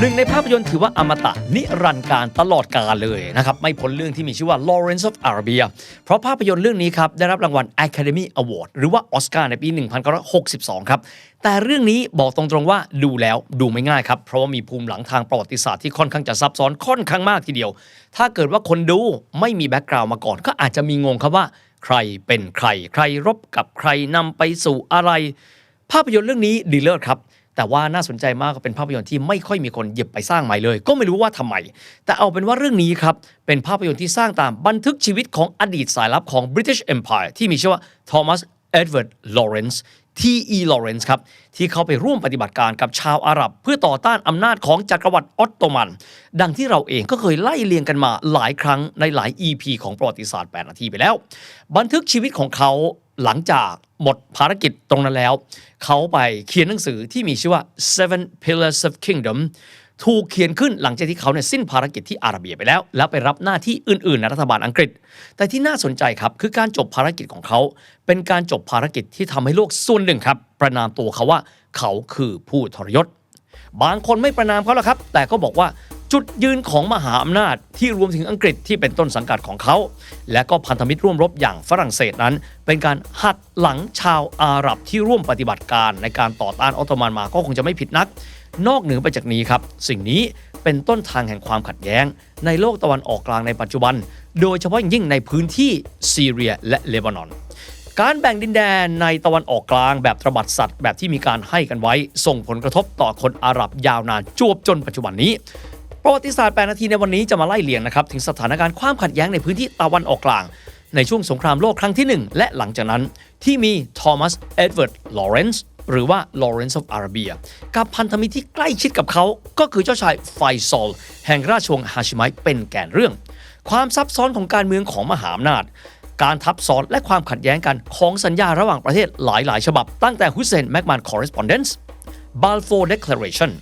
หนึ่งในภาพยนตร์ถือว่าอมตะนิรันดร์การตลอดกาลเลยนะครับ ไม่พ้นเรื่องที่มีชื่อว่า Lawrence of Arabia เพราะภาพยนตร์เรื่องนี้ครับ ได้รับรางวัล Academy Award หรือว่าออสการ์ในปี 1962 ครับ แต่เรื่องนี้บอกตรงๆว่าดูแล้วดูไม่ง่ายครับ เพราะว่ามีภูมิหลังทางประวัติศาสตร์ที่ค่อนข้างจะซับซ้อนค่อนข้างมากทีเดียว ถ้าเกิดว่าคนดูไม่มีแบ็กกราวด์มาก่อน ก็อาจจะมีงงครับว่า ใครเป็นใคร ใครรบกับใครนำไปสู่อะไร ภาพยนตร์เรื่องนี้ดีเลิศครับ แต่ว่าน่าสนใจมากก็เป็นภาพยนตร์ที่ไม่ค่อยมีคนหยิบไปสร้างใหม่เลย ก็ไม่รู้ว่าทำไม แต่เอาเป็นว่าเรื่องนี้ครับเป็นภาพยนตร์ที่สร้างตามบันทึกชีวิตของอดีตสายลับของ British Empire ที่มีชื่อว่า Thomas Edward Lawrence T.E. Lawrence ครับ ที่เขาไปร่วมปฏิบัติการกับชาวอาหรับ เพื่อต่อต้านอำนาจของจักรวรรดิออตโตมัน ดังที่เราเองก็เคยไล่เลียงกันมาหลายครั้งในหลาย EP ของประวัติศาสตร์ 8 นาทีไปแล้ว บันทึกชีวิตของเขา หลังจากหมดภารกิจตรงนั้นแล้ว เขาไปเขียนหนังสือที่มีชื่อว่า Seven Pillars of Kingdom ถูกเขียนขึ้นหลังจากที่เขาเนี่ยสิ้นภารกิจที่อาระเบียไปแล้ว แล้วไปรับหน้าที่อื่นๆในรัฐบาลอังกฤษ แต่ที่น่าสนใจครับ คือการจบภารกิจของเขา เป็นการจบภารกิจที่ทำให้โลกส่วนหนึ่งครับ ประนามตัวเขาว่าเขาคือผู้ทรยศ บางคนไม่ประนามเขาหรอกครับ แต่ก็บอกว่า จุดยืนของมหาอำนาจที่รวมถึงอังกฤษที่เป็นต้นสังกัดของเขา และก็พันธมิตรร่วมรบอย่างฝรั่งเศสนั้น เป็นการหัดหลังชาวอาหรับที่ร่วมปฏิบัติการในการต่อต้านออตโตมันมาก็คงจะไม่ผิดนัก นอกเหนือไปจากนี้ครับ สิ่งนี้เป็นต้นทางแห่งความขัดแย้ง ในโลกตะวันออกกลางในปัจจุบัน โดยเฉพาะอย่างยิ่งในพื้นที่ซีเรียและเลบานอนการแบ่งดินแดนในตะวันออกกลางแบบตระบัดสัตว์แบบที่มีการให้กันไว้ ส่งผลกระทบต่อคนอาหรับยาวนานจวบจนปัจจุบันนี้ ประวัติศาสตร์8นาทีในวันนี้จะมาไล่เลียงนะครับถึงสถานการณ์ความขัดแย้งในพื้นที่ตะวันออกกลาง ในช่วงสงครามโลกครั้งที่ 1 และหลังจากนั้น ที่มีทอมัสเอ็ดเวิร์ดลอเรนซ์หรือว่า Lawrence of Arabia กับพันธมิตรที่ใกล้ชิดกับเขา ก็คือเจ้าชายไฟซอล แห่งราชวงศ์ฮาชิไมต์เป็นแกนเรื่อง ความซับซ้อนของการเมืองของมหาอำนาจ การทับซ้อนและความขัดแย้งกันของสัญญาระหว่างประเทศหลายๆ ฉบับ ตั้งแต่ฮุสเซนแมกมัน Correspondence Balfour Declaration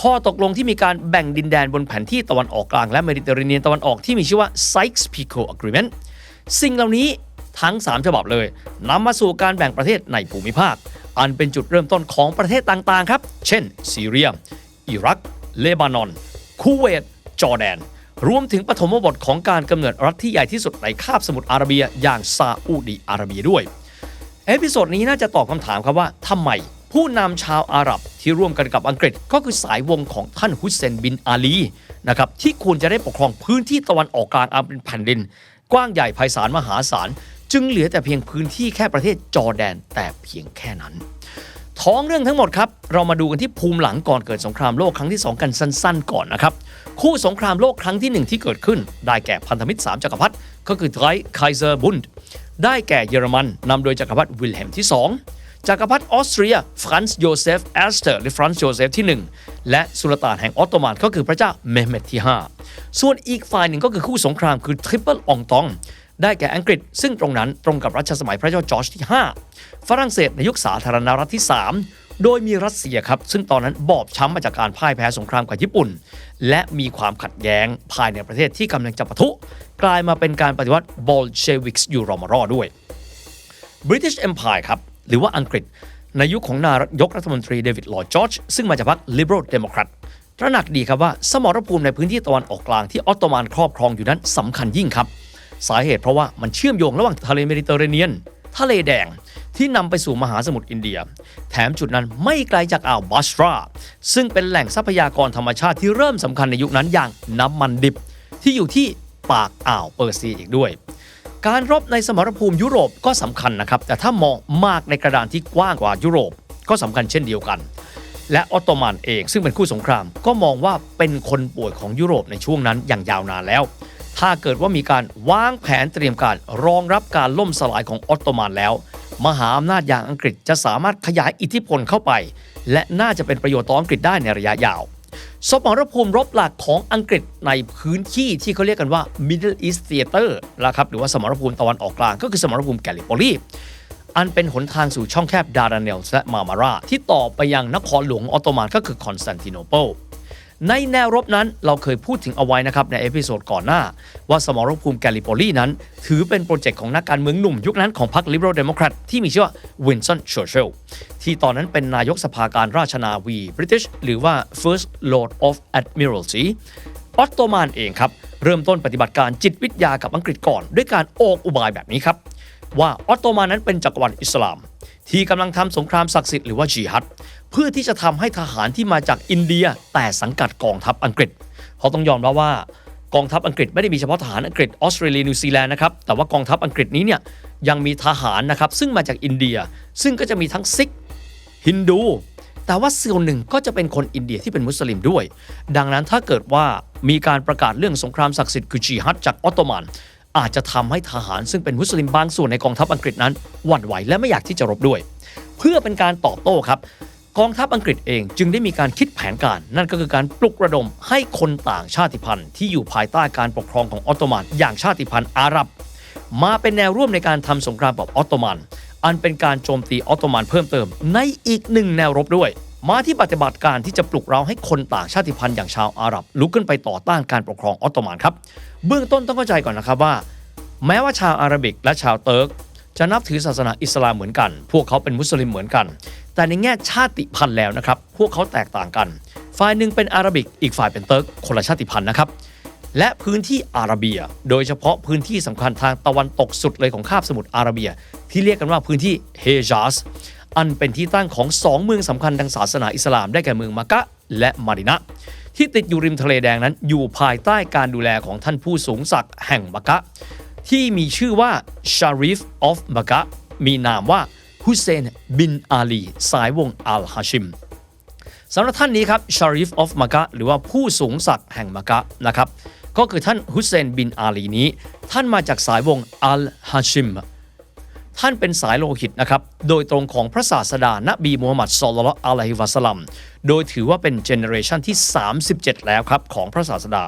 ข้อตกลงที่มีการแบ่งดินแดนบนแผนที่ตะวันออกกลางและเมดิเตอร์เรเนียนตะวันออกที่มีชื่อว่า Sykes-Picot Agreement สิ่งเหล่านี้ทั้ง 3 ฉบับเลยนำมาสู่การแบ่งประเทศในภูมิภาค อันเป็นจุดเริ่มต้นของประเทศต่างๆ ครับ เช่น ซีเรีย อิรัก เลบานอน คูเวต จอร์แดน รวมถึงปฐมบทของการกำเนิดรัฐที่ใหญ่ที่สุดในคาบสมุทรอาระเบียอย่างซาอุดีอาระเบียด้วย เอพิโซดนี้น่าจะตอบคำถามครับว่าทำไมผู้นำชาวอาหรับ ที่ร่วมกันกับอังกฤษ ก็คือสายวงของท่านฮุสเซนบินอาลีนะครับที่ควรจะได้ปกครองพื้นที่ตะวันออกกลางอันเป็นแผ่นดิน กว้างใหญ่ไพศาลมหาศาล จึงเหลือแต่เพียงพื้นที่แค่ประเทศจอร์แดนแต่เพียงแค่นั้น ท้องเรื่องทั้งหมดครับ เรามาดูกันที่ภูมิหลังก่อนเกิดสงครามโลกครั้งที่ 2 กันสั้น ๆ ก่อนนะครับคู่สงครามโลกครั้งที่ 1 ที่เกิดขึ้น ได้แก่พันธมิตร 3จักรพรรดิก็คือไทรไคเซอร์บุนด์ได้แก่เยอรมันนำโดยจักรพรรดิวิลเฮมที่ 2 จักรพรรดิออสเตรียฟรานซ์โยเซฟแอสเตอร์หรือฟรานซ์โยเซฟที่ 1 และสุลต่านแห่งออตโตมันก็คือพระเจ้าเมห์เมดที่ 5 ส่วนอีกฝ่ายหนึ่งก็คือคู่สงครามคือทริปเปิลอองตองได้แก่อังกฤษ ซึ่งตรงนั้นตรงกับรัชสมัยพระเจ้าจอร์จที่ 5 ฝรั่งเศสในยุคสาธารณรัฐที่ 3 โดยมีรัสเซียครับ ซึ่งตอนนั้นบอบช้ำมาจากการพ่ายแพ้สงครามกับญี่ปุ่น และมีความขัดแย้งภายในประเทศที่กำลังจะปะทุ กลายมาเป็นการปฏิวัติบอลเชวิกส์อยู่รอมารอด้วย British Empire ครับ หรือว่าอังกฤษ ในยุคของนายกรัฐมนตรีเดวิดลอร์ดจอร์จซึ่งมาจากพรรค Liberal Democrat ตระหนักดีครับว่าสมรภูมิในพื้นที่ตะวันออกกลางที่ออตโตมันครอบครองอยู่นั้นสำคัญยิ่งครับ สาเหตุเพราะว่ามันเชื่อมโยงระหว่างทะเลเมดิเตอร์เรเนียน ทะเลแดงที่นำไปสู่มหาสมุทรอินเดีย แถมจุดนั้นไม่ไกลจากอ่าวบัสราซึ่งเป็นแหล่งทรัพยากรธรรมชาติที่เริ่มสำคัญในยุคนั้นอย่างน้ำมันดิบ ที่อยู่ที่ปากอ่าวเปอร์เซียอีกด้วย การรบในสมรภูมิยุโรปก็สำคัญนะครับ แต่ถ้ามองมากในกระดานที่กว้างกว่ายุโรปก็สำคัญเช่นเดียวกัน และออตโตมันเองซึ่งเป็นคู่สงคราม ก็มองว่าเป็นคนป่วยของยุโรปในช่วงนั้นอย่างยาวนานแล้ว ถ้าเกิดว่ามีการวางแผนเตรียมการรองรับการล่มสลายของออตโตมันแล้ว มหาอำนาจอย่างอังกฤษจะสามารถขยายอิทธิพลเข้าไป และน่าจะเป็นประโยชน์ต่ออังกฤษได้ในระยะยาว สมรภูมิรบหลักของอังกฤษในพื้นที่ที่เขาเรียกกันว่า Middle East Theater นะครับหรือว่าสมรภูมิตะวันออกกลางก็คือสมรภูมิแกลิโปลีอันเป็นหนทางสู่ช่องแคบดาราเนลและมามาราที่ต่อไปยังนครหลวงออตโตมันก็คือคอนสแตนติโนเปิล ในแนวรบนั้นเราเคยพูดถึงเอาไว้นะครับในเอพิโซดก่อนหน้า ว่าสมรภูมิแกลิโปลีนั้น ถือเป็นโปรเจกต์ของนักการเมืองหนุ่มยุคนั้นของพรรค Liberal Democrat ที่มีชื่อว่าวินสันเชอร์เชลที่ตอนนั้นเป็นนายกสภาการราชนาวี British หรือว่า First Lord of Admiralty ออตโตมันเองครับ เริ่มต้นปฏิบัติการจิตวิทยากับอังกฤษก่อน ด้วยการโอกอุบายแบบนี้ครับ ว่าออตโตมันนั้นเป็นจักรวรรดิอิสลาม ที่กำลังทำสงครามศักดิ์สิทธิ์หรือว่าจีฮัดเพื่อที่จะทำให้ทหารที่มาจากอินเดียแต่สังกัดกองทัพอังกฤษเขาต้องยอมรับว่ากองทัพอังกฤษไม่ได้มีเฉพาะทหารอังกฤษออสเตรเลียนิวซีแลนด์นะครับแต่ว่ากองทัพอังกฤษนี้เนี่ยยังมีทหารนะครับซึ่งมาจากอินเดีย ซึ่งก็จะมีทั้งซิกฮินดูแต่ว่าส่วนหนึ่งก็จะเป็นคนอินเดียที่เป็นมุสลิมด้วย ดังนั้นถ้าเกิดว่ามีการประกาศเรื่องสงครามศักดิ์สิทธิ์คือจีฮัดจากออตโตมัน อาจจะทำให้ทหารซึ่งเป็นมุสลิมบางส่วนในกองทัพอังกฤษนั้นหวั่นไหวและไม่อยากที่จะรบด้วย เพื่อเป็นการตอบโต้ครับ กองทัพอังกฤษเองจึงได้มีการคิดแผนการ นั่นก็คือการปลุกระดมให้คนต่างชาติพันธุ์ที่อยู่ภายใต้การปกครองของออตโตมันอย่างชาติพันธุ์อาหรับ มาเป็นแนวร่วมในการทำสงครามกับออตโตมัน อันเป็นการโจมตีออตโตมันเพิ่มเติมในอีกหนึ่งแนวรบด้วย มาที่ปฏิบัติการที่จะปลุกเราให้คนต่างชาติพันธุ์อย่างชาวอาหรับลุกขึ้นไปต่อต้านการปกครองออตโตมันครับ เบื้องต้นต้องเข้าใจก่อนนะครับว่า แม้ว่าชาวอาหรับิกและชาวเติร์กจะนับถือศาสนาอิสลามเหมือนกัน พวกเขาเป็นมุสลิมเหมือนกัน แต่ในแง่ชาติพันธุ์แล้วนะครับ พวกเขาแตกต่างกัน ฝ่ายหนึ่งเป็นอาหรับิก อีกฝ่ายเป็นเติร์กคนละชาติพันธุ์นะครับ และพื้นที่อาระเบีย โดยเฉพาะพื้นที่สำคัญทางตะวันตกสุดเลยของคาบสมุทรอาระเบีย ที่เรียกกันว่าพื้นที่เฮจาสอันเป็นที่ตั้งของสองเมืองสำคัญทางศาสนาอิสลามได้แก่เมืองมักกะและมาดินะที่ติดอยู่ริมทะเลแดงนั้นอยู่ภายใต้การดูแลของท่านผู้สูงศักดิ์แห่งมักกะที่มีชื่อว่าชาริฟออฟมักกะมีนามว่าฮุเซนบินอาลี สายวงอัลฮาชิมสำหรับท่านนี้ครับชาริฟออฟมักกะหรือว่าผู้สูงศักดิ์แห่งมักกะนะครับ ก็คือท่านฮุเซนบินอาลีนี้ ท่านมาจากสายวงอัลฮาชิมท่านเป็นสายโลหิตนะครับ โดยตรงของพระศาสดา นบีมูฮัมมัดสอลลัลอฮุอะลัยฮิวะสัลลัม โดยถือว่าเป็นเจเนอเรชันที่ 37 แล้วครับ ของพระศาสดา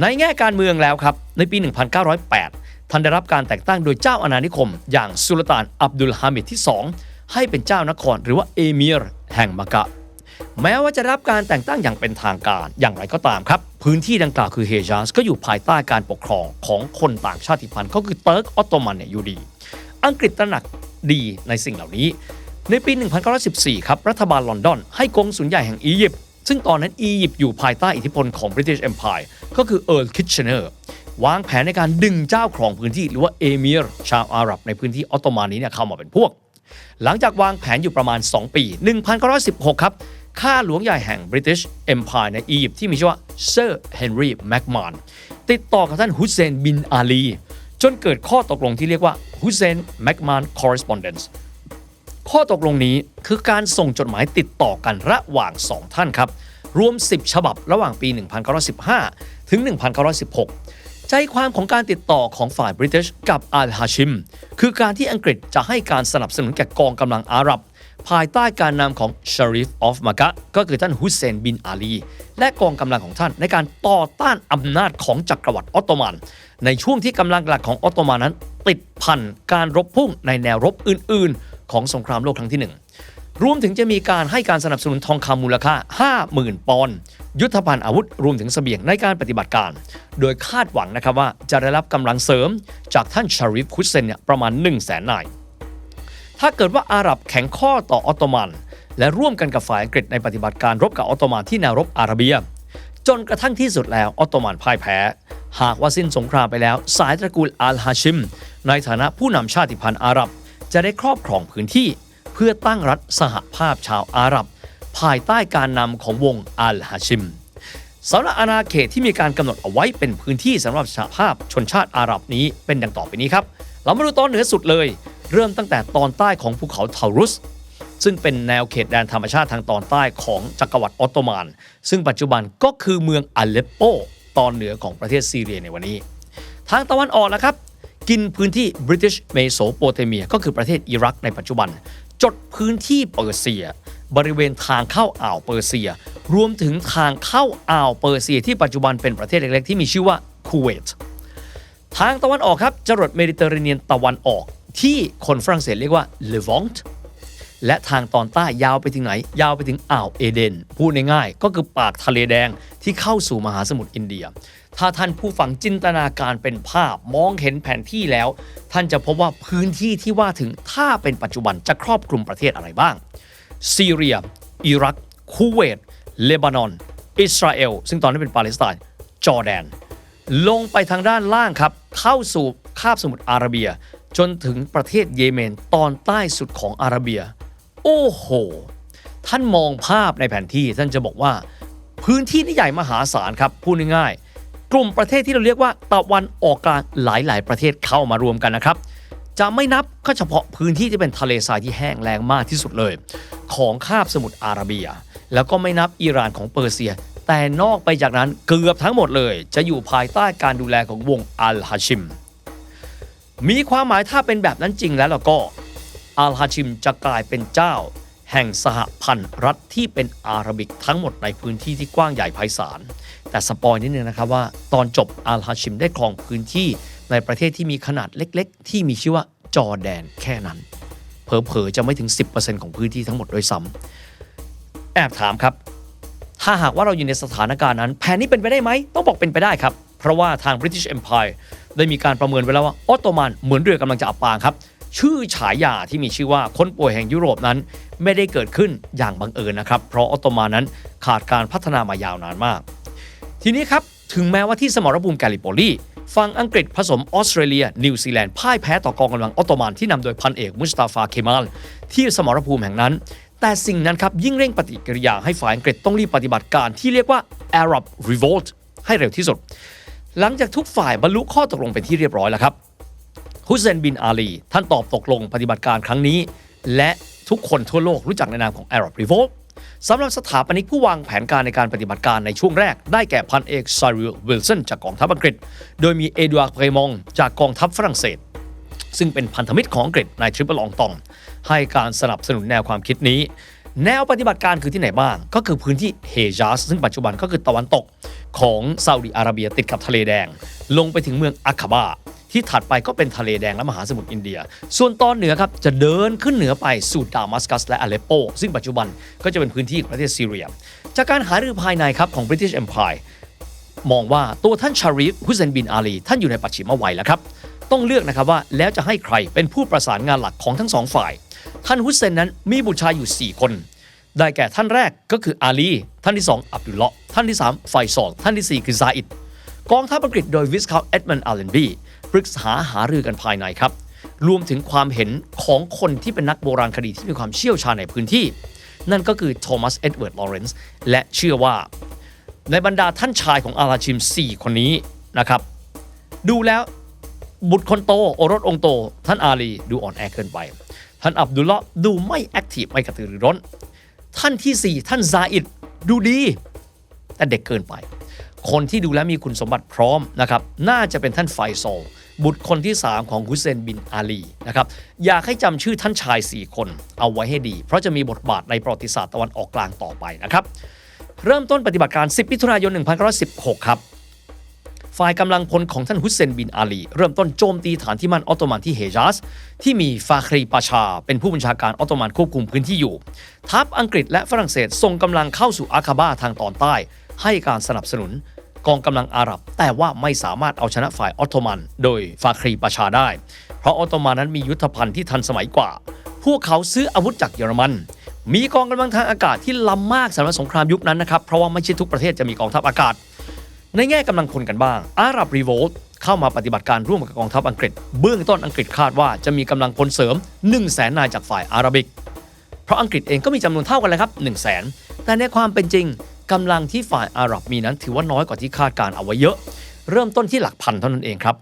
ในแง่การเมืองแล้วครับ ในปี 1908 ท่านได้รับการแต่งตั้งโดยเจ้าอาณานิคม อย่างสุลต่านอับดุลฮามิดที่ 2 ให้เป็นเจ้านครหรือว่าเอมิรแห่งมักกะ แม้ว่าจะรับการแต่งตั้งอย่างเป็นทางการอย่างไรก็ตามครับ พื้นที่ดังกล่าวคือเฮจาสก็อยู่ภายใต้การปกครองของคนต่างชาติพันธุ์ก็คือเติร์กออตโตมันเนี่ยอยู่ดี อังกฤษตระหนักดีในสิ่งเหล่านี้ ในปี 1914 ครับรัฐบาลลอนดอนให้กงสุลใหญ่แห่งอียิปต์ซึ่งตอนนั้นอียิปต์อยู่ภายใต้อิทธิพลของ British Empire ก็คือเอิร์ลคิชเชเนอร์วางแผนในการดึงเจ้าครองพื้นที่หรือว่าเอมิรชาวอาหรับในพื้นที่ออตโตมันนี้เนี่ยเข้ามาเป็นพวก หลังจากวางแผนอยู่ประมาณ 2 ปี 1916 ครับ ข้าหลวงใหญ่แห่ง British Empire ในอียิปต์ที่มีชื่อว่าเซอร์เฮนรี่แมกมานติดต่อกับท่านฮุสเซนบินอาลี จนเกิดข้อตกลงที่เรียกว่าฮุสเซนแมกมาน correspondence ข้อตกลงนี้คือการส่งจดหมายติดต่อกันระหว่าง 2 ท่านครับ รวม 10 ฉบับระหว่างปี 1915 ถึง 1916 ใจความของการติดต่อของฝ่ายบริ i ิชกับอัลฮาชิม คือการที่อังกฤษจะให้การสนับสนุนแก่กองกำลังอาหรับ ภายใต้การนำของชาริฟออฟมากะก็คือท่านฮุสเซนบินอาลี และกองกำลังของท่านในการต่อต้านอำนาจของจักรวรรดิออตโตมัน ในช่วงที่กำลังหลักของออตโตมันนั้น ติดพันการรบพุ่งในแนวรบอื่น ๆ ของสงครามโลกครั้งที่หนึ่งรวมถึงจะมีการให้การสนับสนุนทองคำมูลค่า 50,000 ปอนด์ยุทธภัณฑ์อาวุธรวมถึงเสบียงในการปฏิบัติการ โดยคาดหวังนะครับว่าจะได้รับกำลังเสริม จากท่านชาริฟฮุสเซนเนี่ยประมาณ 1 0 0 0 0แสนนาย ถ้าเกิดว่าอาหรับแข็งข้อต่อออตโตมัน และร่วมกันกับฝ่ายอังกฤษในปฏิบัติการรบกับออตโตมันที่แนวรบอาระเบีย จนกระทั่งที่สุดแล้วออตโตมันพ่ายแพ้ หากว่าสิ้นสงครามไปแล้ว สายตระกูลอัลฮาชิม ในฐานะผู้นำชาติพันธุ์อาหรับ จะได้ครอบครองพื้นที่ เพื่อตั้งรัฐสหภาพชาวอาหรับ ภายใต้การนำของวงอัลฮาชิมสำหรับอาณาเขตที่มีการกำหนดเอาไว้เป็นพื้นที่สำหรับสหภาพชนชาติอาหรับนี้เป็นดังต่อไปนี้ครับ เรามาดูตอนเหนือสุดเลย เริ่มตั้งแต่ตอนใต้ของภูเขาทารุส ซึ่งเป็นแนวเขตแดนธรรมชาติทางตอนใต้ของจักรวรรดิออตโตมัน ซึ่งปัจจุบันก็คือเมืองอเลปโป ตอนเหนือของประเทศซีเรียในวันนี้ ทางตะวันออกนะครับ กินพื้นที่ British Mesopotamia ก็คือประเทศอิรักในปัจจุบัน จดพื้นที่เปอร์เซีย บริเวณทางเข้าอ่าวเปอร์เซีย รวมถึงทางเข้าอ่าวเปอร์เซีย ที่ปัจจุบันเป็นประเทศเล็กๆที่มีชื่อว่าคูเวตทางตะวันออกครับจรดเมดิเตอร์เรเนียนตะวันออก ที่คนฝรั่งเศสเรียกว่าเลวองต์และทางตอนใต้ยาวไปถึงไหน ยาวไปถึงอ่าวเอเดน พูดง่ายๆ ก็คือปากทะเลแดงที่เข้าสู่มหาสมุทรอินเดีย ถ้าท่านผู้ฟังจินตนาการเป็นภาพมองเห็นแผนที่แล้ว ท่านจะพบว่าพื้นที่ที่ว่าถึงถ้าเป็นปัจจุบันจะครอบคลุมประเทศอะไรบ้าง ซีเรีย อิรัก คูเวต เลบานอน อิสราเอล ซึ่งตอนนี้เป็นปาเลสไตน์จอร์แดน ลงไปทางด้านล่างครับ เข้าสู่คาบสมุทรอาระเบีย จนถึงประเทศเยเมนตอนใต้สุดของอาระเบีย โอ้โห ท่านมองภาพในแผนที่ท่านจะบอกว่า พื้นที่นี่ใหญ่มหาศาลครับพูดง่ายๆกลุ่มประเทศที่เราเรียกว่าตะวันออกกลางหลายๆ ประเทศเข้ามารวมกันนะครับ จะไม่นับก็เฉพาะพื้นที่ที่เป็นทะเลทรายที่แห้งแล้งมากที่สุดเลย ของคาบสมุทรอาระเบีย แล้วก็ไม่นับอิหร่านของเปอร์เซีย แต่นอกไปจากนั้นเกือบทั้งหมดเลย จะอยู่ภายใต้การดูแลของวงอัลฮาชิม มีความหมายถ้าเป็นแบบนั้นจริงแล้วก็ อัลฮาชิมจะกลายเป็นเจ้า แห่งสหพันธ์รัฐที่เป็นอาหรับิกทั้งหมดในพื้นที่ที่กว้างใหญ่ไพศาล แต่สปอยนิดนึงนะครับว่า ตอนจบอัลฮาชิมได้ครองพื้นที่ในประเทศที่มีขนาดเล็ก ๆ ที่มีชื่อว่าจอแดนแค่นั้น เผลอๆจะไม่ถึง 10%ของพื้นที่ทั้งหมดด้วยซ้ำแอบถามครับ ถ้าหากว่าเราอยู่ในสถานการณ์นั้น แผนนี้เป็นไปได้ไหม ต้องบอกเป็นไปได้ครับ เพราะว่าทาง British Empire ได้มีการประเมินไว้แล้วว่าออตโตมันเหมือนเรือกำลังจะอับปางครับชื่อฉายาที่มีชื่อว่าคนป่วยแห่งยุโรปนั้น ไม่ได้เกิดขึ้นอย่างบังเอิญนะครับ เพราะออตโตมันนั้นขาดการพัฒนามายาวนานมาก ทีนี้ครับ ถึงแม้ว่าที่สมรภูมิแกลิโปลีฝั่งอังกฤษผสมออสเตรเลีย นิวซีแลนด์พ่ายแพ้ต่อกองกำลังออตโตมันที่นำโดยพันเอกมุสตาฟาเคมาลที่สมรภูมิแห่งนั้น แต่สิ่งนั้นครับยิ่งเร่งปฏิกิริยาให้ฝ่ายอังกฤษต้องรีบปฏิบัติการที่เรียกว่า Arab Revolt ให้เร็วที่สุด หลังจากทุกฝ่ายบรรลุข้อตกลงเป็นที่เรียบร้อยแล้วครับฮุเซนบินอาลี ท่านตอบตกลงปฏิบัติการครั้งนี้ และทุกคนทั่วโลกรู้จักในนามของ Arab Revolt สำหรับสถาปนิกผู้วางแผนการในการปฏิบัติการในช่วงแรก ได้แก่พันเอกซาริลวิลสันจากกองทัพอังกฤษ โดยมีเอ็ดวาร์ดเพรมองจากกองทัพฝรั่งเศส ซึ่งเป็นพันธมิตรของอังกฤษในทริปเปิลองตอง ให้การสนับสนุนแนวความคิดนี้ แนวปฏิบัติการคือที่ไหนบ้าง ก็คือพื้นที่เฮจาสซึ่งปัจจุบันก็คือตะวันตก ของซาอุดิอาระเบียติดกับทะเลแดง ลงไปถึงเมืองอาคบาที่ถัดไปก็เป็นทะเลแดงและมหาสมุทรอินเดีย ส่วนตอนเหนือครับจะเดินขึ้นเหนือไปสู่ดามัสกัสและอเลปโป ซึ่งปัจจุบันก็จะเป็นพื้นที่ของประเทศซีเรีย จากการหารือภายในครับของ British Empire มองว่าตัวท่านชารีฟฮุเซนบินอาลี ท่านอยู่ในปัจฉิมวัยแล้วครับ ต้องเลือกนะครับว่าแล้วจะให้ใครเป็นผู้ประสานงานหลักของทั้งสองฝ่าย ท่านฮุเซนนั้นมีบุตรชายอยู่ 4 คน ได้แก่ท่านแรกก็คืออาลี ท่านที่ 2 อับดุลเลาะห์ท่านที่ 3 ไฟซอล ท่านทีสี่ 4 คือซาอิด กองทัพอังกฤษโดยวิสคาลเอ็ดมันด์อาเลนบีปรึกษาหารือกันภายในครับ รวมถึงความเห็นของคนที่เป็นนักโบราณคดีที่มีความเชี่ยวชาญในพื้นที่ นั่นก็คือโทมัสเอ็ดเวิร์ดลอเรนซ์และเชื่อว่า ในบรรดาท่านชายของอาราชิม 4 คนนี้นะครับ ดูแล้วบุตรคนโตโอรสองโต ท่านอาลีดูอ่อนแอเกินไป ท่านอับดุลเลาะห์ดูไม่แอคทีฟไม่กระตือรือร้น ท่านทีสี่ 4 ท่านซาอิดดูดี แต่เด็กเกินไป คนที่ดูแลมีคุณสมบัติพร้อมนะครับน่าจะเป็นท่านไฟโซลบุตรคนที่ 3 ของฮุเซนบินอาลีนะครับอยากให้จำชื่อท่านชาย 4 คนเอาไว้ให้ดี เพราะจะมีบทบาทในประวัติศาสตร์ตะวันออกกลางต่อไปนะครับเริ่มต้นปฏิบัติการ 10มิถุนายน 1916 ครับ ฝ่ายกำลังพลของท่านฮุสเซนบินอาลี เริ่มต้นโจมตีฐานที่มั่นออตโตมันที่เฮจาสที่มีฟาครีปาชา เป็นผู้บัญชาการออตโตมันควบคุมพื้นที่อยู่ ทัพอังกฤษและฝรั่งเศสส่งกำลังเข้าสู่อาคาบาทางตอนใต้ ให้การสนับสนุน กองกำลังอาหรับ แต่ว่าไม่สามารถเอาชนะฝ่ายออตโตมัน โดยฟาครีปาชาได้ เพราะออตโตมันนั้นมียุทธภัณฑ์ที่ทันสมัยกว่า พวกเขาซื้ออาวุธจากเยอรมันมีกองกำลังทางอากาศที่ล้ำมากสำหรับสงครามยุคนั้นนะครับ เพราะว่าไม่ใช่ทุกประเทศจะมีกองทัพอากาศ ในแง่กำลังพลกันบ้าง อาหรับรีโวลต์เข้ามาปฏิบัติการร่วมกับกองทัพอังกฤษ เบื้องต้นอังกฤษคาดว่าจะมีกำลังพลเสริม 1 0 0 0 0แสนนายจากฝ่ายอาหรับิก เพราะอังกฤษเองก็มีจำนวนเท่ากันเลยครับ 1 0 0 0 0แสนแต่ในความเป็นจริงกำลังที่ฝ่ายอาหรับมีนั้นถือว่าน้อยกว่าที่คาดการเอาไว้เยอะ เริ่มต้นที่หลักพันเท่านั้นเองครับ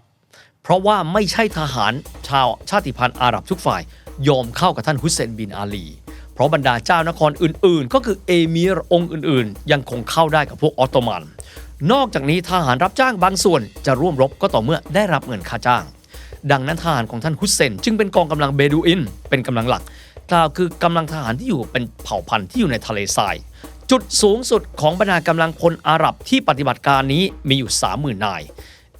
เพราะว่าไม่ใช่ทหารชาวชาติพันธุ์อาหรับทุกฝ่าย ยอมเข้ากับท่านฮุสเซนบินอาลีเพราะบรรดาเจ้านครอื่นๆ ก็คือเอมิรองค์อื่นๆ ยังคงเข้าได้กับพวกออตโตมัน นอกจากนี้ทหารรับจ้างบางส่วนจะร่วมรบก็ต่อเมื่อได้รับเงินค่าจ้าง ดังนั้นทหารของท่านฮุสเซน จึงเป็นกองกำลังเบดูอิน เป็นกำลังหลักกล่าวคือกำลังทหารที่อยู่เป็นเผ่าพันธุ์ที่อยู่ในทะเลทราย จุดสูงสุดของบรรดากำลังพลอาหรับที่ปฏิบัติการนี้มีอยู่ 30,000 นาย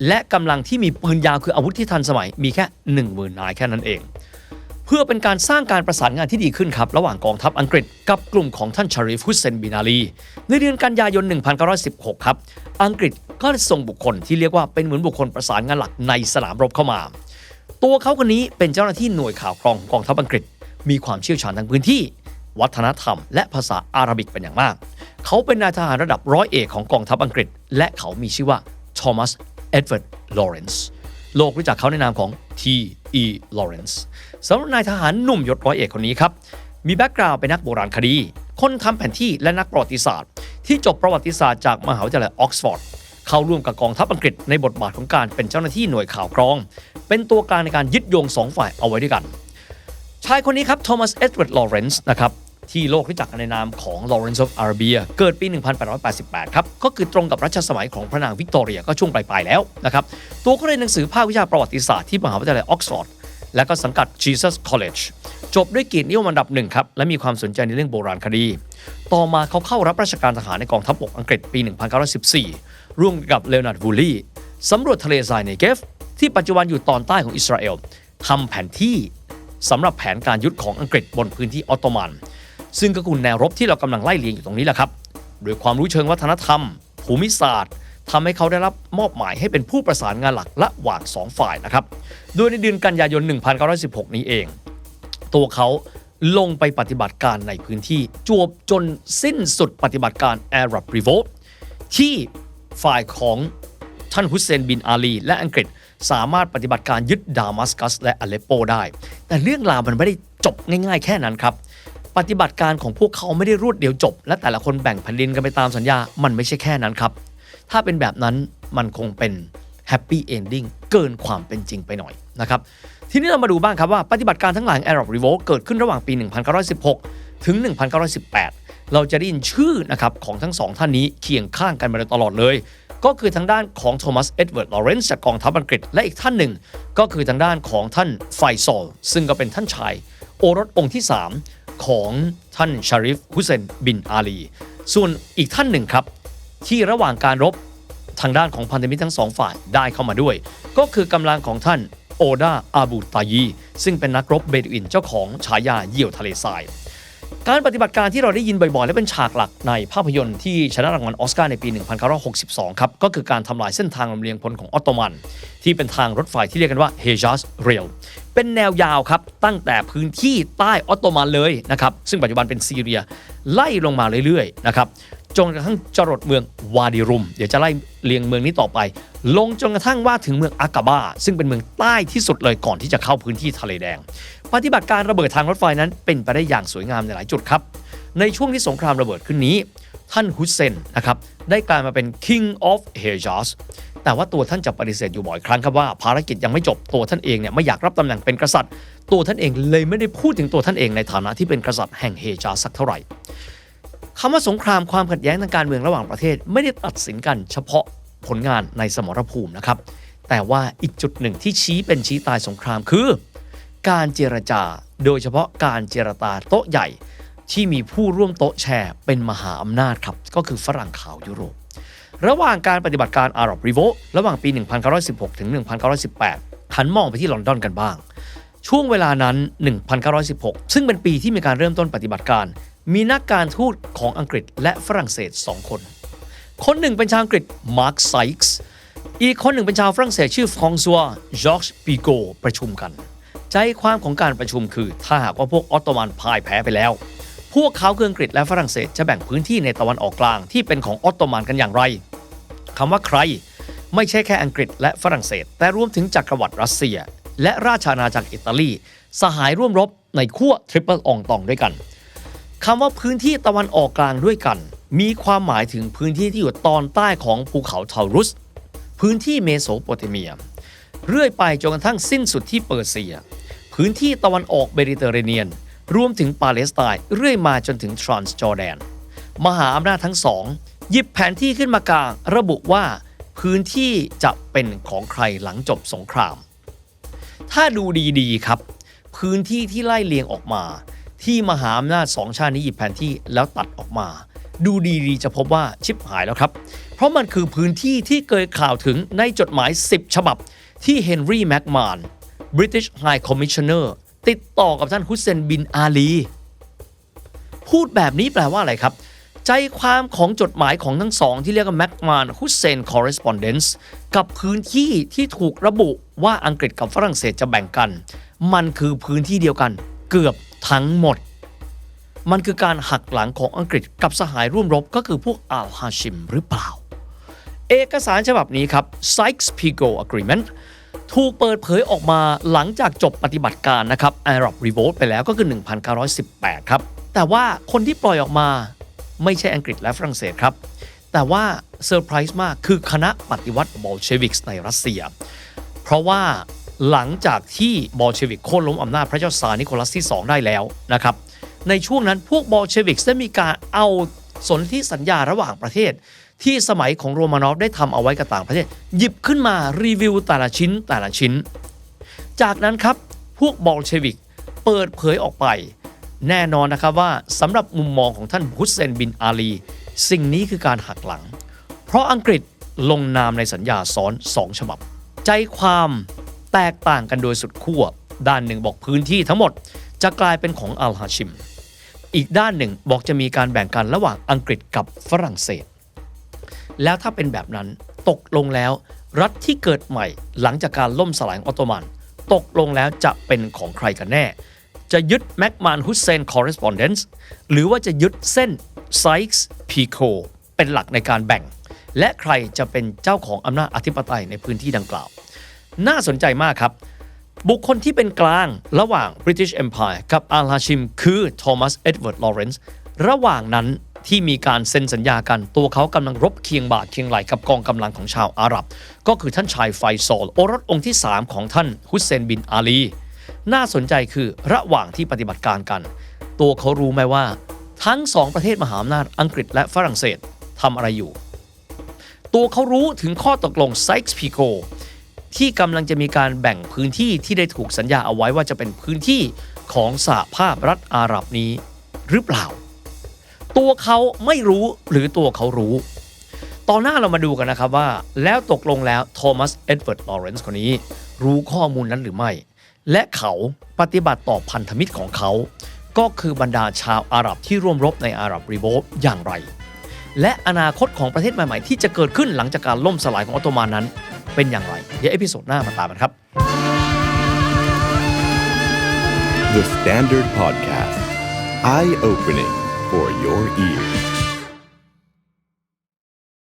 และกำลังที่มีปืนยาวคืออาวุธที่ทันสมัยมีแค่ 10,000 นายแค่นั้นเอง เพื่อเป็นการสร้างการประสานงานที่ดีขึ้นครับ ระหว่างกองทัพอังกฤษกับกลุ่มของท่านชาริฟฮุสเซนบินาลี ในเดือนกันยายน 1916 ครับ อังกฤษก็ส่งบุคคลที่เรียกว่าเป็นเหมือนบุคคลประสานงานหลักในสนามรบเข้ามา ตัวเขาคนนี้เป็นเจ้าหน้าที่หน่วยข่าวกรองของกองทัพอังกฤษ มีความเชี่ยวชาญทางพื้นที่ วัฒนธรรม และภาษาอาหรับิกเป็นอย่างมาก เขาเป็นนายทหารระดับร้อยเอกของกองทัพอังกฤษ และเขามีชื่อว่าทอมัสเอ็ดเวิร์ดลอเรนซ์โลกรู้จักเขาในนามของ E. Lawrence สำหรับนายทหารหนุ่มยศร้อยเอกคนนี้ครับ มีแบ็กกราวด์เป็นนักโบราณคดี คนทำแผนที่และนักประวัติศาสตร์ ที่จบประวัติศาสตร์จากมหาวิทยาลัยออกซฟอร์ดเข้าร่วมกับกองทัพอังกฤษในบทบาทของการเป็นเจ้าหน้าที่หน่วยข่าวกรอง เป็นตัวกลางในการยึดโยงสองฝ่ายเอาไว้ด้วยกัน ชายคนนี้ครับโทมัสเอ็ดเวิร์ดลอเรนซ์นะครับ ที่โลกรู้จักกันในนามของ Lawrence of Arabia เกิดปี 1888 ครับ ก็คือตรงกับรัชสมัยของพระนางวิกตอเรียก็ช่วงปลายๆแล้วนะครับ ตัวก็เรียนหนังสือภาควิชาประวัติศาสตร์ที่มหาวิทยาลัยออกซฟอร์ดและก็สังกัด Jesus College จบด้วยเกียรตินิยมอันดับหนึ่งครับ และมีความสนใจในเรื่องโบราณคดี ต่อมาเขาเข้ารับราชการทหารในกองทัพบกอังกฤษปี 1914 ร่วมกับเลโอนาร์ดวูลี่สำรวจทะเลทรายในเกฟ ที่ปัจจุบันอยู่ตอนใต้ของอิสราเอลทำแผนที่สำหรับแผนการยุทธของอังกฤษบนพื้นที่ออตโตมัน ซึ่งก็คือแนวรบที่เรากำลังไล่เลียงอยู่ตรงนี้แหละครับ โดยความรู้เชิงวัฒนธรรม ภูมิศาสตร์ทำให้เขาได้รับมอบหมายให้เป็นผู้ประสานงานหลักระหว่างสองฝ่ายนะครับ โดยในเดือนกันยายน 1916 นี้เอง ตัวเขาลงไปปฏิบัติการในพื้นที่จวบจนสิ้นสุดปฏิบัติการ Arab Revolt ที่ฝ่ายของท่านฮุสเซนบินอาลี และอังกฤษสามารถปฏิบัติการยึดดามัสกัสและอเลปโปได้ แต่เรื่องราวมันไม่ได้จบง่ายๆแค่นั้นครับ ปฏิบัติการของพวกเขาไม่ได้รวดเดียวจบ และแต่ละคนแบ่งแผ่นดินกันไปตามสัญญา มันไม่ใช่แค่นั้นครับ ถ้าเป็นแบบนั้นมันคงเป็นแฮปปี้เอนดิ้งเกินความเป็นจริงไปหน่อยนะครับทีนี้เรามาดูบ้างครับว่าปฏิบัติการทั้งหลาย Arab Revolt เกิดขึ้นระหว่างปี 1916 ถึง 1918 เราจะได้ยินชื่อนะครับของทั้งสองท่านนี้เคียงข้างกันมาโดยตลอดเลย ก็คือทางด้านของโทมัสเอ็ดเวิร์ดลอเรนซ์จากกองทัพอังกฤษ และอีกท่านหนึ่ง ก็คือทางด้านของท่านไฟซอลซึ่งก็เป็นท่านชาย โอรสองค์ที่ 3 ของท่านชาริฟฮุเซนบินอาลี ส่วนอีกท่านหนึ่งครับ ที่ระหว่างการรบทางด้านของพันธมิตรทั้งสองฝ่ายได้เข้ามาด้วย ก็คือกำลังของท่านโอดาอาบูตายี ซึ่งเป็นนักรบเบดูอินเจ้าของฉายาเหยี่ยวทะเลทราย การปฏิบัติการที่เราได้ยินบ่อยๆ และเป็นฉากหลักในภาพยนตร์ที่ชนะรางวัลออสการ์ในปี 1962 ครับ ก็คือการทำลายเส้นทางลำเลียงพลของออตโตมัน ที่เป็นทางรถไฟที่เรียกกันว่าเฮจัสเรลเป็นแนวยาวครับ ตั้งแต่พื้นที่ใต้ออตโตมันเลยนะครับ ซึ่งปัจจุบันเป็นซีเรีย ไล่ลงมาเรื่อยๆ นะครับ จนกระทั่งจรดเมืองวาดิรุม เดี๋ยวจะไล่เรียงเมืองนี้ต่อไป ลงจนกระทั่งว่าถึงเมืองอากาบาซึ่งเป็นเมืองใต้ที่สุดเลยก่อนที่จะเข้าพื้นที่ทะเลแดง ปฏิบัติการระเบิดทางรถไฟนั้นเป็นไปได้อย่างสวยงามในหลายจุดครับ ในช่วงที่สงครามระเบิดขึ้นนี้ ท่านฮุสเซนนะครับได้กลายมาเป็น King of Hejaz แต่ว่าตัวท่านจะปฏิเสธอยู่บ่อยครั้งครับว่าภารกิจยังไม่จบตัวท่านเองเนี่ยไม่อยากรับตำแหน่งเป็นกษัตริย์ ตัวท่านเองเลยไม่ได้พูดถึงตัวท่านเองในฐานะที่เป็นกษัตริย์แห่งเฮจาสักเท่าไหร่คำว่าสงครามความขัดแย้งทางการเมืองระหว่างประเทศ ไม่ได้ตัดสินกันเฉพาะผลงานในสมรภูมินะครับแต่ว่าอีกจุดหนึ่งที่ชี้เป็นชี้ตายสงครามคือ การเจรจา โดยเฉพาะการเจรจาโต๊ะใหญ่ ที่มีผู้ร่วมโต๊ะแชร์เป็นมหาอำนาจครับ ก็คือฝรั่งขาวยุโรป ระหว่างการปฏิบัติการอารับรีโวระหว่างปี 1916 ถึง 1918หันมองไปที่ลอนดอนกันบ้าง ช่วงเวลานั้น 1916 ซึ่งเป็นปีที่มีการเริ่มต้นปฏิบัติการ มีนักการทูตของอังกฤษและฝรั่งเศส 2 คน คนหนึ่งเป็นชาวอังกฤษมาร์คไซค์อีกคนหนึ่งเป็นชาวฝรั่งเศสชื่อฟรองซัวจอร์จปีโกประชุมกัน ใจความของการประชุมคือ ถ้าหากว่าพวกออตโตมันพ่ายแพ้ไปแล้ว พวกเขาคืออังกฤษและฝรั่งเศสจะแบ่งพื้นที่ในตะวันออกกลางที่เป็นของออตโตมันกันอย่างไรคำว่าใคร ไม่ใช่แค่อังกฤษและฝรั่งเศส แต่รวมถึงจักรวรรดิรัสเซีย และราชอาณาจักรอิตาลี สหายร่วมรบในขั้วทริปเปิลอองตองด้วยกันคำว่าพื้นที่ตะวันออกกลางด้วยกัน มีความหมายถึงพื้นที่ที่อยู่ตอนใต้ของภูเขาเทารุส พื้นที่เมโสโปเตเมีย เรื่อยไปจนกระทั่งสิ้นสุดที่เปอร์เซีย พื้นที่ตะวันออกเมดิเตอร์เรเนียน รวมถึงปาเลสไตน์เรื่อยมาจนถึงทรานส์จอร์แดน มหาอำนาจทั้งสองหยิบแผนที่ขึ้นมากลางระบุว่าพื้นที่จะเป็นของใครหลังจบสงคราม ถ้าดูดีๆครับ พื้นที่ที่ไล่เลียงออกมา ที่มหาอำนาจสองชาตินี้หยิบแผนที่แล้วตัดออกมา ดูดีๆจะพบว่าชิบหายแล้วครับ เพราะมันคือพื้นที่ที่เคยข่าวถึงในจดหมาย 10 ฉบับ ที่เฮนรี่แม็กมาน British High Commissioner ติดต่อกับท่านฮุสเซนบินอาลี พูดแบบนี้แปลว่าอะไรครับ ใจความของจดหมายของทั้งสองที่เรียกว่าแม็กมานฮุสเซน correspondence กับพื้นที่ที่ถูกระบุว่าอังกฤษกับฝรั่งเศสจะแบ่งกัน มันคือพื้นที่เดียวกัน เกือบทั้งหมด มันคือการหักหลังของอังกฤษกับสหายร่วมรบก็คือพวกอัลฮาชิมหรือเปล่า เอกสารฉบับนี้ครับ Sykes-Picot Agreement ถูกเปิดเผยออกมาหลังจากจบปฏิบัติการนะครับ Arab Revolt ไปแล้วก็คือ 1918 ครับ แต่ว่าคนที่ปล่อยออกมาไม่ใช่อังกฤษและฝรั่งเศสครับ แต่ว่าเซอร์ไพรส์มากคือคณะปฏิวัติบอลเชวิกส์ในรัสเซีย เพราะว่าหลังจากที่บอลเชวิกโค่นล้มอำนาจพระเจ้าซาร์นิโคลัสที่ 2 ได้แล้วนะครับ ในช่วงนั้นพวกบอลเชวิกส์ได้มีการเอาสนธิสัญญาระหว่างประเทศ ที่สมัยของโรมานอฟได้ทำเอาไว้กับต่างประเทศ หยิบขึ้นมารีวิวแต่ละชิ้นแต่ละชิ้น จากนั้นครับพวกบอลเชวิกเปิดเผยออกไป แน่นอนนะครับว่าสำหรับมุมมองของท่านฮุสเซนบินอาลี สิ่งนี้คือการหักหลัง เพราะอังกฤษลงนามในสัญญาซ้อนสองฉบับ ใจความแตกต่างกันโดยสุดขั้วด้านหนึ่งบอกพื้นที่ทั้งหมดจะกลายเป็นของอัลฮาชิม อีกด้านหนึ่งบอกจะมีการแบ่งกันระหว่างอังกฤษกับฝรั่งเศส แล้วถ้าเป็นแบบนั้นตกลงแล้ว รัฐที่เกิดใหม่หลังจากการล่มสลายออตโตมัน ตกลงแล้วจะเป็นของใครกันแน่ จะยึดแมกมานฮุสเซนคอร์เรสปอนเดนซ์หรือว่าจะยึดเส้นไซส์พีโคเป็นหลักในการแบ่ง และใครจะเป็นเจ้าของอำนาจอธิปไตยในพื้นที่ดังกล่าว น่าสนใจมากครับ บุคคลที่เป็นกลางระหว่าง British Empire กับอัลาชิมคือโทมัสเอ็ดเวิร์ดลอเรนซ์ระหว่างนั้น ที่มีการเซ็นสัญญากัน ตัวเขากำลังรบเคียงบ่าเคียงไหลกับกองกำลังของชาวอาหรับ ก็คือท่านชายไฟซอลโอรสองค์ที่ 3 ของท่านฮุสเซนบินอาลี น่าสนใจคือระหว่างที่ปฏิบัติการกัน ตัวเขารู้ไหมว่า ทั้งสองประเทศมหาอำนาจอังกฤษและฝรั่งเศสทำอะไรอยู่ ตัวเขารู้ถึงข้อตกลงไซส์พีโคที่กำลังจะมีการแบ่งพื้นที่ที่ได้ถูกสัญญาเอาไว้ว่าจะเป็นพื้นที่ของสหภาพรัฐอาหรับนี้หรือเปล่า ตัวเขาไม่รู้หรือตัวเขารู้ ตอนหน้าเรามาดูกันนะครับว่า แล้วตกลงแล้วโทมัสเอ็ดเวิร์ดลอเรนซ์คนนี้ รู้ข้อมูลนั้นหรือไม่ และเขาปฏิบัติต่อพันธมิตรของเขา ก็คือบรรดาชาวอาหรับที่ร่วมรบในอาหรับรีโวลต์อย่างไร และอนาคตของประเทศใหม่ๆ ที่จะเกิดขึ้นหลังจากการล่มสลายของออตโตมันนั้น เป็นอย่างไร เดี๋ยวเอพิโซดหน้ามาตามกันครับ The Standard Podcast. Eye opening for your ears.